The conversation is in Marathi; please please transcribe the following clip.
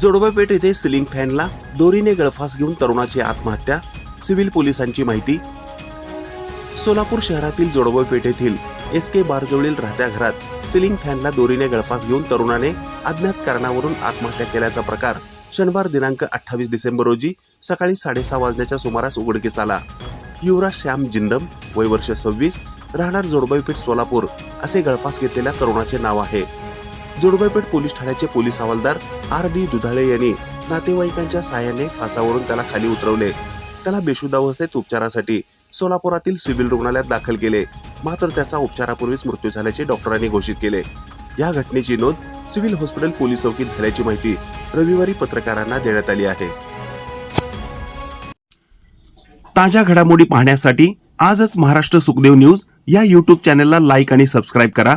जोडोबापेठ येथे सिलिंग फॅनला दोरीने गळफास घेऊन तरुणाची आत्महत्या सिव्हिल पोलिसांची माहिती. सोलापूर शहरातील जोडोबापेठ येथील एस के बारजवळील राहत्या घरात सिलिंग फॅनला दोरीने गळफास घेऊन तरुणाने अज्ञात कारणावरून आत्महत्या केल्याचा प्रकार शनिवार दिनांक अठ्ठावीस डिसेंबर रोजी सकाळी साडेसहा वाजण्याच्या सुमारास उघडकीस आला. युवराज श्याम जिंदम वय वर्ष सव्वीस राहणार जोडबाईपेठ सोलापूर असे गळफास घेतलेल्या तरुणाचे नाव आहे. जोडबाईपेठ पोलीस ठाण्याचे पोलीस हवालदार आर डी दुधाळे यांनी नातेवाईकांच्या सहाय्याने फासावरून त्याला खाली उतरवले. त्याला बेशुद्ध अवस्थेत उपचारासाठी सोलापुरातील सिव्हिल रुग्णालयात दाखल केले. मात्र त्याचा उपचारापूर्वीच मृत्यू झाल्याचे डॉक्टरांनी घोषित केले. या घटनेची नोंद सिव्हिल हॉस्पिटल पोलीस चौकीत झाल्याची माहिती रविवारी पत्रकारांना देण्यात आली आहे. ताज्या घडामोडी पाहण्यासाठी आजच महाराष्ट्र सुखदेव न्यूज या यूट्यूब चॅनलला लाईक आणि सबस्क्राईब करा.